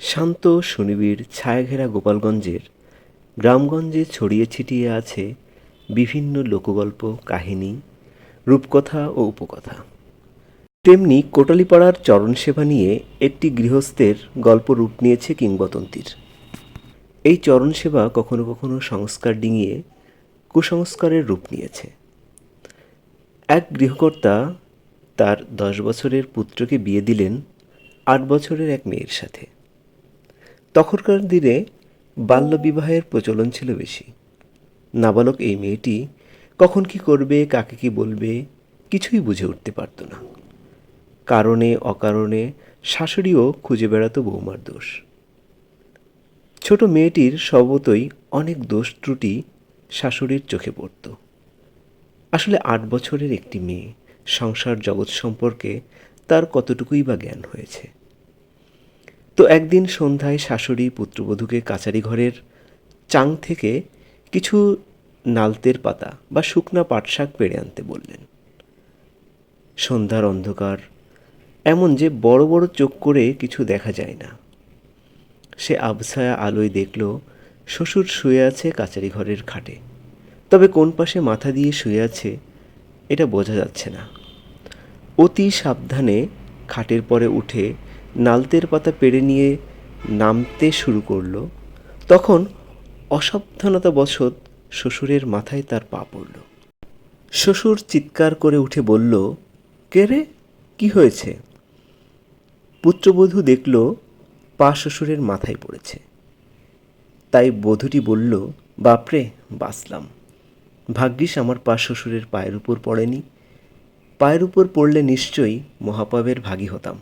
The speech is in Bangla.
শান্ত সুনিবিড় ছায়াঘেরা গোপালগঞ্জের গ্রামগঞ্জে ছড়িয়ে ছিটিয়ে আছে বিভিন্ন লোকগল্প, কাহিনী, রূপকথা ও উপকথা। তেমনি কোটালীপাড়ার চরণসেবা নিয়ে একটি গৃহস্থের গল্প রূপ নিয়েছে কিংবদন্তির। এই চরণসেবা কখনো কখনো সংস্কার ডিঙিয়ে কুসংস্কারের রূপ নিয়েছে। এক গৃহকর্তা তার দশ বছরের পুত্রকে বিয়ে দিলেন আট বছরের এক মেয়ের সাথে। তখনকার দিনে বাল্যবিবাহের প্রচলন ছিল বেশি। নাবালক এই মেয়েটি কখন কি করবে, কাকে কি বলবে, কিছুই বুঝে উঠতে পারত না। কারণে, অকারণে শাশুড়িও খুঁজে বেড়াতো বৌমার দোষ। ছোট মেয়েটির স্বভাবতই অনেক দোষ ত্রুটি শাশুড়ির চোখে পড়ত। আসলে আট বছরের একটি মেয়ে সংসার জগৎ সম্পর্কে তার কতটুকুই বা জ্ঞান হয়েছে? তো একদিন সন্ধ্যায় শাশুড়ি পুত্রবধূকে কাচারি ঘরের চাং থেকে কিছু নালতের পাতা বা শুকনা পাট শাক পেড়ে আনতে বললেন। সন্ধ্যার অন্ধকার, এমন যে বড় বড় চোখ করে কিছু দেখা যায় না। সে আবছায়া আলোয় দেখল, শ্বশুর শুয়ে আছে কাচারি ঘরের খাটে। তবে কোন পাশে মাথা দিয়ে শুয়ে আছে, এটা বোঝা যাচ্ছে না। অতি সাবধানে খাটের পরে উঠে নালতের পাতা পেড়ে নিয়ে নামতে শুরু করল, তখন অসাবধানতাবশত শ্বশুরের মাথায় তার পা পড়ল। শ্বশুর চিৎকার করে উঠে বলল, কে রে? কি হয়েছে? পুত্রবধূ দেখল, পা শ্বশুরের মাথায় পড়েছে। তাই বধূটি বলল, বাপরে, বাঁচলাম। ভাগ্যিস আমার পা শ্বশুরের পায়ের উপর পড়েনি। পায়ের উপর পড়লে নিশ্চয়ই মহাপাবের ভাগী হতাম।